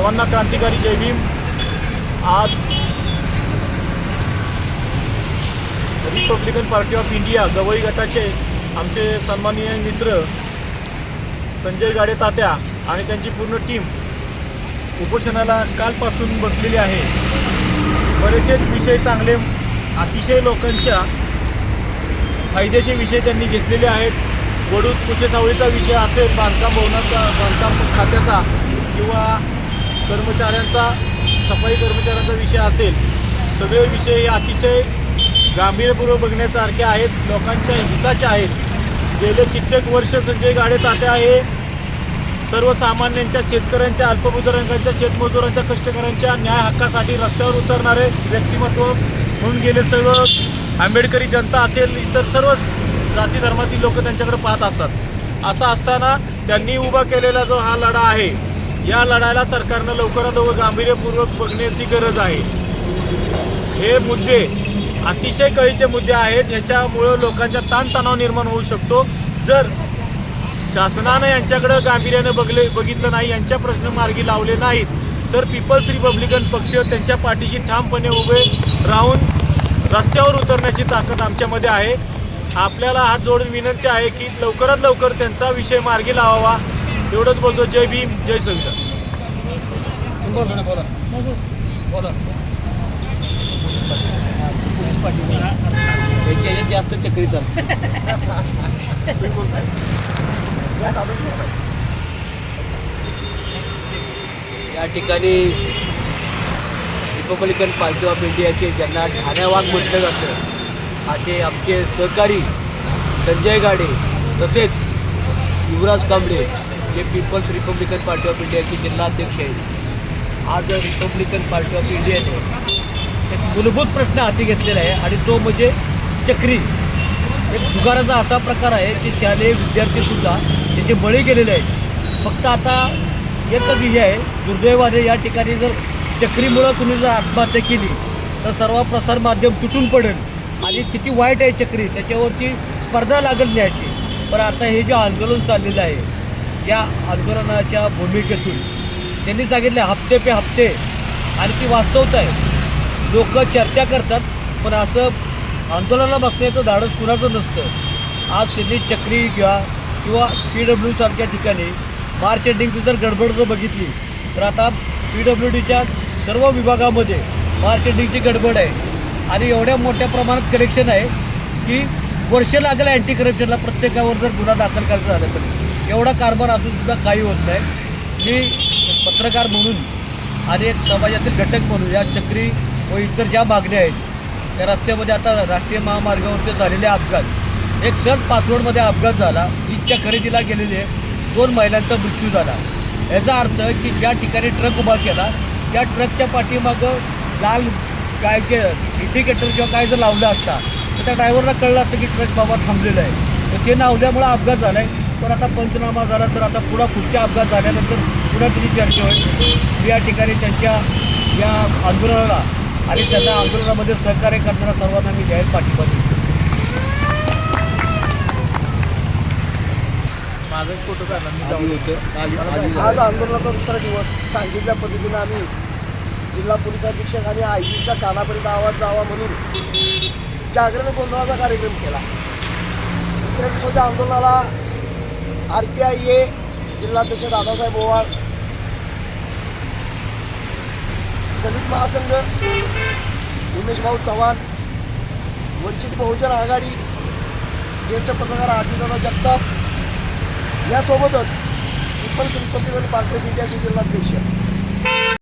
सर्वांना क्रांतिकारी जय भीम. आज Republican Party of India Gavai गटाचे आमचे सन्माननीय मित्र संजय गाडे तात्या आणि त्यांची पूर्ण टीम उपोषणाला कालपासून बसलेली आहे. बरेचसेच विषय चांगले अतिशय लोकांच्या फायद्याचे विषय त्यांनी घेतलेले आहेत. वडूद कुशेसावळीचा विषय असेल बांधकाम भवनाचा बांधकाम खात्याचा किंवा कर्मचाऱ्यांचा सफाई कर्मचाऱ्यांचा विषय असेल सगळे विषय हे अतिशय गांभीर्यपूर्वक बघण्यासारखे आहेत. लोकांच्या हिताचे आहेत. गेले कित्येक वर्ष संजय गाडे तात्या हे सर्वसामान्यांच्या शेतकऱ्यांच्या अल्पभूधारकांच्या शेतमजुरांच्या कष्टकऱ्यांच्या न्याय हक्कासाठी रस्त्यावर उतरणारे व्यक्तिमत्व म्हणून गेले सर्व. आंबेडकरी जनता असेल इतर सर्व जाती धर्मातील लोक त्यांच्याकडे पाहत असतात. असं असताना त्यांनी उभा केलेला जो हा लढा आहे या लढायला सरकारनं लवकरात लवकर गांभीर्यपूर्वक बघण्याची गरज आहे. हे मुद्दे अतिशय कळीचे मुद्दे आहेत याच्यामुळं लोकांचा ताणतणाव निर्माण होऊ शकतो. जर शासनानं यांच्याकडं गांभीर्यानं बघले बघितलं नाही यांच्या प्रश्न मार्गी लावले नाहीत तर पीपल्स रिपब्लिकन पक्ष त्यांच्या पाठीशी ठामपणे उभे राहून रस्त्यावर उतरण्याची ताकद आमच्यामध्ये आहे. आपल्याला हात जोडून विनंती आहे की लवकरात लवकर त्यांचा विषय मार्गी लावावा. एवढंच बोलतो जय भीम जय संविधान बोला बोला बोला याच्या जास्त चक्री चालते या ठिकाणी रिपब्लिकन पार्टी ऑफ इंडियाचे ज्यांना ठाण्यावाग म्हटलं जातं असे आमचे सहकारी संजय गाडे तसेच युवराज कांबळे जे पीपल्स रिपब्लिकन पार्टी ऑफ इंडियाचे जिल्हाध्यक्ष आहेत आज रिपब्लिकन पार्टी ऑफ इंडियाने एक मूलभूत प्रश्न हाती घेतलेला आहे आणि तो म्हणजे चक्री. एक जुगाराचा असा प्रकार आहे की शालेय विद्यार्थीसुद्धा त्याचे बळी गेलेले आहेत. फक्त आता एकच विषय आहे दुर्दैवाने या ठिकाणी जर चक्रीमुळं कुणी जर आत्महत्या केली तर सर्व प्रसार माध्यम तुटून पडेल. आणि किती वाईट आहे चक्री त्याच्यावरती स्पर्धा लागेल न्यायची. पण आता हे जे आंदोलन चाललेलं आहे या आंदोलनाच्या भूमिकेतून. त्यांनी सांगितले हप्ते पे हप्ते. आणि ती वास्तवता आहे. लोक चर्चा करतात पण असं आंदोलनाला बसण्याचं धाडस कुणाचं नसतं. आज त्यांनी चक्री घ्या किंवा पी डब्ल्यू सारख्या ठिकाणी मार्च एंडिंगची जर गडबड जर बघितली तर आता पी डब्ल्यू डीच्या सर्व विभागामध्ये मार्च एंडिंगची गडबड आहे. आणि एवढ्या मोठ्या प्रमाणात करेक्शन आहे की वर्ष लागलं अँटी करप्शनला प्रत्येकावर जर गुन्हा दाखल करायचा झाला तरी. एवढा कारभार असून सुद्धा काही होत नाही. मी पत्रकार म्हणून आणि एक समाजातील घटक म्हणून या चक्री व इतर ज्या मागण्या आहेत त्या रस्त्यामध्ये आता राष्ट्रीय महामार्गावरती झालेले अपघात एक सण पाचवडमध्ये अपघात झाला. ईदच्या खरेदीला गेलेले दोन महिलांचा मृत्यू झाला. याचा अर्थ की ज्या ठिकाणी ट्रक उभा केला त्या ट्रकच्या पाठीमागं लाल काय के इंडिकेटर किंवा काय जर लावलं असता तर त्या ड्रायव्हरला कळलं असतं की ट्रक बाबा थांबलेला आहे. तर ते नावल्यामुळं अपघात झाला आहे पण आता पंचनामा झाला तर आता पुढा पुढच्या अपघात झाल्यानंतर पुन्हा तिची चर्चा होईल? मी या ठिकाणी त्यांच्या या आंदोलनाला आणि त्यांना आंदोलनामध्ये सहकार्य करणाऱ्या सर्वांना मी जाहीर पाठिंबा देतो. माझा एक फोटो काढला मी आधी जाऊन होतं. आज. आंदोलनाचा दुसरा दिवस. सांगितल्या पद्धतीनं आम्ही जिल्हा पोलीस अधीक्षक आणि आय जीच्या कानापर्यंत आवाज जावा म्हणून जागरण गोंधळाचा कार्यक्रम केला. दुसऱ्या दिवसाच्या आंदोलनाला आर पी आय ए जिल्हाध्यक्ष दादासाहेब ओवाळ दलित महासंघ उमेश भाऊ चव्हाण वंचित बहुजन आघाडी ज्येष्ठ पत्रकार आजीदादा जगताप यासोबतच पीपल्स रिपब्लिकन पार्टी इंडियाचे जिल्हाध्यक्ष.